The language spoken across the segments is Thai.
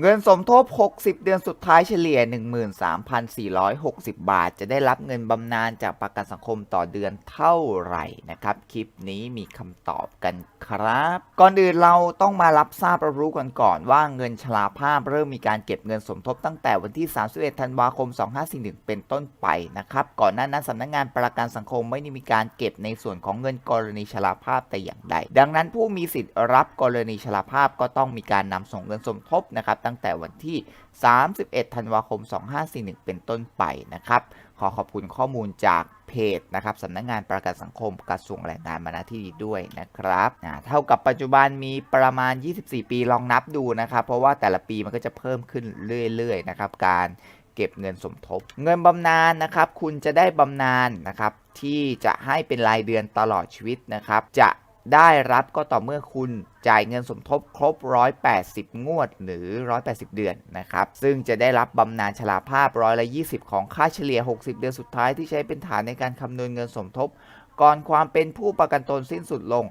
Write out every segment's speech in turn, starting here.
เงินสมทบ 60 เดือนสุดท้ายเฉลี่ย 13,460 บาท จะได้รับเงินบำนาญจากประกันสังคมต่อเดือนเท่าไหร่นะครับ คลิปนี้มีคำตอบกันครับ ก่อนอื่นเราต้องมารับทราบรับรู้กันก่อนว่าเงินชราภาพเริ่มมีการเก็บเงินสมทบตั้งแต่วันที่ 31 ธันวาคม 2541 เป็นต้นไปนะครับ ก่อนหน้านั้นสำนักงานประกันสังคมไม่ได้มีการเก็บในส่วนของเงินกรณีชราภาพแต่อย่างใด ดังนั้นผู้มีสิทธิ์รับกรณีชราภาพก็ต้องมีการนำส่งเงินสมทบนะครับตั้งแต่วันที่ 31 ธันวาคม 2541 เป็นต้นไปนะครับ ขอขอบคุณข้อมูลจากเพจนะครับสำนักงานประกันสังคมกระทรวงแรงงานมาณที่นี้ด้วยนะครับเท่ากับปัจจุบันมีประมาณ 24 ปีลองนับดูนะครับ เพราะว่าแต่ละปีมันก็จะเพิ่มขึ้นเรื่อยๆนะครับการเก็บเงินสมทบ เงินบำนาญนะครับ คุณจะได้บำนาญนะครับที่จะให้เป็นรายเดือนตลอดชีวิตนะครับ จะ ได้รับก็ต่อเมื่อคุณจ่ายเงินสมทบครบ 180 งวดหรือ 180 เดือนนะครับ ซึ่งจะได้รับบำนาญชราภาพร้อยละ20 ของค่าเฉลี่ย 60 เดือนสุดท้ายที่ใช้เป็นฐานในการคำนวณเงินสมทบ ก่อนความเป็นผู้ประกันตนสิ้นสุดลง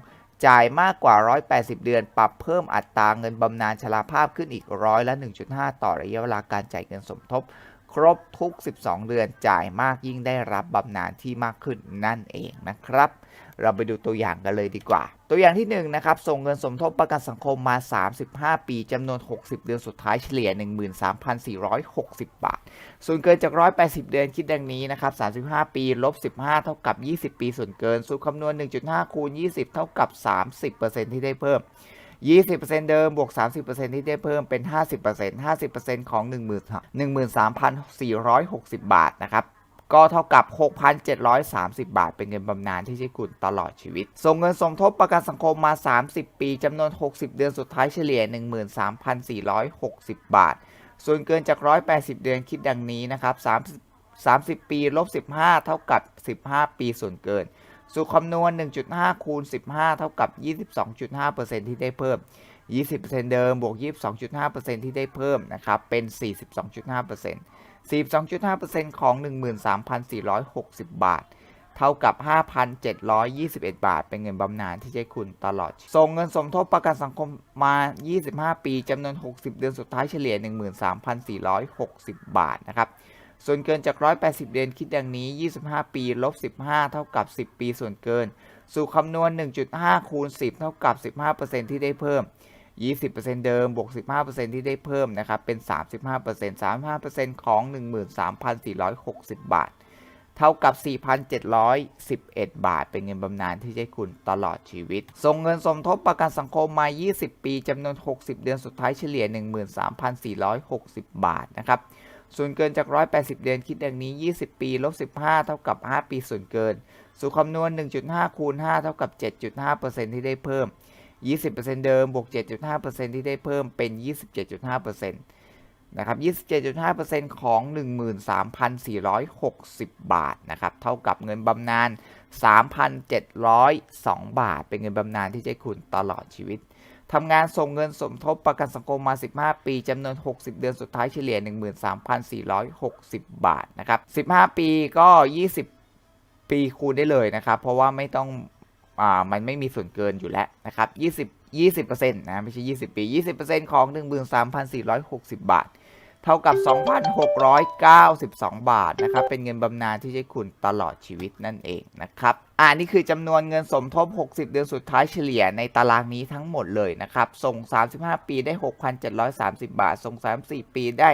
จ่ายมากกว่า 180 เดือน ปรับเพิ่มอัตราเงินบำนาญชราภาพขึ้นอีกร้อยละ 1.5 ต่อระยะเวลาการจ่ายเงินสมทบ ครบทุก 12 เดือนจ่ายมากยิ่งได้รับบำนาญที่มากขึ้นนั่นเองนะครับ เราไปดูตัวอย่างกันเลยดีกว่า ตัวอย่างที่1นนะครับส่งเงินสมทบประกันสังคมมา 35 ปีจำนวน 60 เดือนสุดท้ายเฉลี่ย 13,460 บาท ส่วนเกินจาก 180 เดือนคิดดังนี้นะครับ 35 ปีลบ 15 เท่ากับ 20 ปีส่วนเกิน สูตรคำนวณ 1.5 คูณ 20 เท่ากับ 30%ที่ได้เพิ่ม20%เดิม บวก 30%ที่ได้เพิ่มเป็น 50% 50%ของ 13,460 บาทนะครับ ก็เท่ากับ 6,730 บาท เป็นเงินบำนาญที่ใช้คุณตลอดชีวิต ส่งเงินสมทบประกันสังคมมา 30 ปีจำนวน 60 เดือนสุดท้ายเฉลี่ย 13,460 บาท ส่วนเกินจาก 180 เดือนคิดดังนี้นะครับ30 30 ปีลบ 15 เท่ากับ 15 ปีส่วนเกิน สูตรคำนวณ 1.5 คูณ 15 เท่ากับ 22.5%ที่ได้เพิ่ม 20%เดิม บวก 22.5%ที่ได้เพิ่มนะครับ เป็น 42.5% 42.5%ของ 13,460 บาท เท่ากับ 5,721 บาท เป็นเงินบำนาญที่ใช้คุณตลอด ส่งเงินสมทบประกันสังคมมา 25 ปีจำนวน 60 เดือนสุดท้ายเฉลี่ย 13,460 บาทนะครับส่วนเกินจาก 180 เดือนคิดดังนี้ 25 ปี ลบ 15 เท่ากับ 10 ปีส่วนเกิน สู่คำนวณ 1.5 คูณ 10 เท่ากับ 15%ที่ได้เพิ่ม 20%เดิมบวก 15%ที่ได้เพิ่มนะครับ เป็น 35% 35%ของ 13,460 บาท เท่ากับ 4,711 บาท เป็นเงินบำนาญที่ใช้คุณตลอดชีวิต ส่งเงินสมทบประกันสังคมมา 20 ปีจำนวน 60 เดือนสุดท้ายเฉลี่ย 13,460 บาทนะครับ ส่วนเกินจาก 180 เดือนคิดดังนี้ 20 ปีลบ15 เท่ากับ 5 ปีส่วนเกิน สู่คำนวณ 1.5 คูณ 5 เท่ากับ 7.5%ที่ได้เพิ่ม 20%เดิมบวก 7.5%ที่ได้เพิ่มเป็น 27.5%นะครับ 27.5%ของ 13,460 บาทนะครับ เท่ากับเงินบำนาญ 3,702 บาท เป็นเงินบำนาญที่ใช้คุณตลอดชีวิต ทำงานส่งเงินสมทบประกันสังคมมา 15 ปี จำนวน 60 เดือนสุดท้ายเฉลี่ย 13,460 บาทนะครับ 15 ปีก็ 20 ปีคูณได้เลยนะครับ เพราะว่าไม่ต้อง อ่ามันไม่มีส่วนเกินอยู่แล้วนะครับ20 20%นะไม่ใช่ 20 ปี 20%ของ 13,460 บาท เท่ากับ 2,692 บาทนะครับเป็นเงินบำนาญที่ใช้คุณตลอดชีวิตนั่นเองนะครับอ่านี่คือจำนวนเงินสมทบ 60 เดือนสุดท้ายเฉลี่ยในตารางนี้ทั้งหมดเลยนะครับส่ง 35 ปีได้ 6,730 บาท ส่ง 34 ปีได้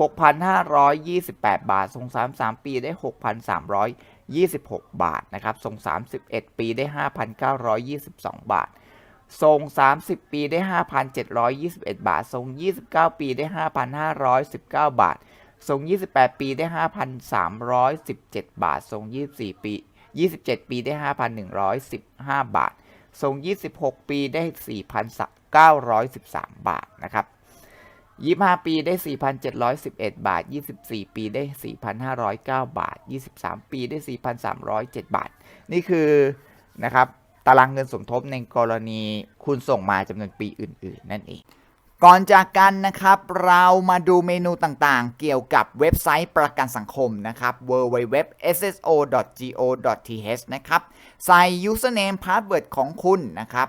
6,528 บาท ส่ง 33 ปีได้ 26 บาทนะครับส่ง31 ปีได้ 5,922 บาทส่ง30 ปีได้ 5,721 บาทส่ง29 ปีได้ 5,519 บาทส่ง28 ปีได้ 5,317 บาทส่ง24 ปี 27 ปีได้ 5,115 บาทส่ง26 ปีได้ 4,913 บาทนะครับ 25 ปีได้ 4,711 บาท 24 ปีได้ 4,509 บาท 23 ปีได้ 4,307 บาท นี่คือนะครับตารางเงินสมทบในกรณีคุณส่งมาจำนวนปีอื่น ๆ นั่นเอง ก่อนจากกันนะครับ เรามาดูเมนูต่างๆ เกี่ยวกับเว็บไซต์ประกันสังคมนะครับ www.sso.go.th นะครับ ใส่ username password ของคุณนะครับ